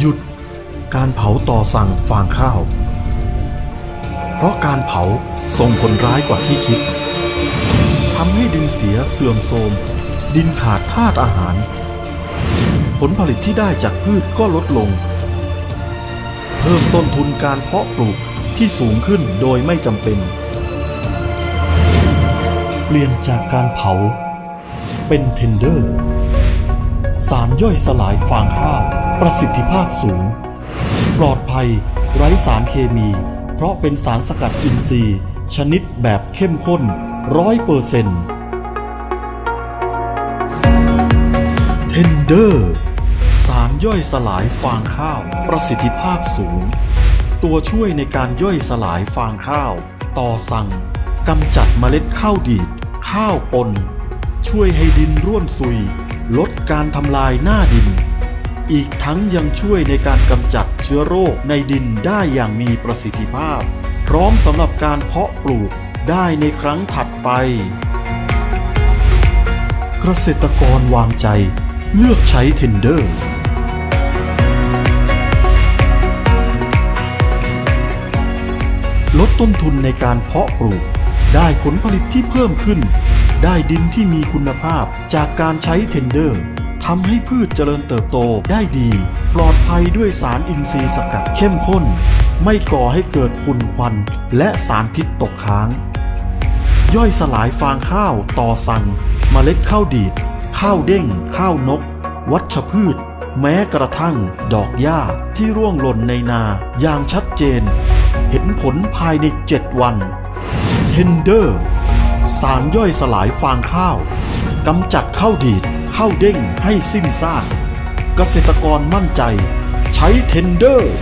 หยุดการเผาต่อสั่งฟางข้าว เพราะการเผาส่งผลร้ายกว่าที่คิดทำให้ดินเสียเสื่อมโทรม ดินขาดธาตุอาหาร ผลผลิตที่ได้จากพืชก็ลดลง เพิ่มต้นทุนการเพาะปลูกที่สูงขึ้นโดยไม่จำเป็น เปลี่ยนจากการเผา เป็นเทนเดอร์ สารย่อยสลายฟางข้าว ประสิทธิภาพสูง ปลอดภัย ไร้สารเคมี เพราะเป็นสารสกัดอินทรีย์ ชนิดแบบเข้มข้นร้อยเปอร์เซ็นต์เทนเดอร์สารย่อยสลายฟางข้าว ประสิทธิภาพสูง ตัวช่วยในการย่อยสลายฟางข้าว ต่อสั่งกำจัดเมล็ดข้าวดีด ข้าวปน ช่วยให้ดินร่วนซุย ลดการทำลายหน้าดิน อีกทั้งยังช่วยในการกำจัดเชื้อโรคในดินได้อย่างมีประสิทธิภาพ พร้อมสำหรับการเพาะปลูกได้ในครั้งถัดไป เกษตรกรวางใจ เลือกใช้เทนเดอร์ลดต้นทุนในการเพาะปลูก ได้ผลผลิตที่เพิ่มขึ้น ได้ดินที่มีคุณภาพจากการใช้เทนเดอร์ ทำให้พืชเจริญเติบโตได้ดี ปลอดภัยด้วยสารอินทรีย์สกัดเข้มข้น ไม่ก่อให้เกิดฝุ่นควัน และสารพิษตกค้าง ย่อยสลายฟางข้าวต่อสั่งเมล็ดข้าวดีด ข้าวเด้ง ข้าวนก วัชพืช แม้กระทั่ง ดอกหญ้าที่ร่วงหล่นในนาอย่างชัดเจน เห็นผลภายใน 7 วันเทนเดอร์สารย่อยสลายฟางข้าวกำจัดข้าวดีด เข้าเด้งให้สิ้นซาก เกษตรกรมั่นใจ ใช้เทนเดอร์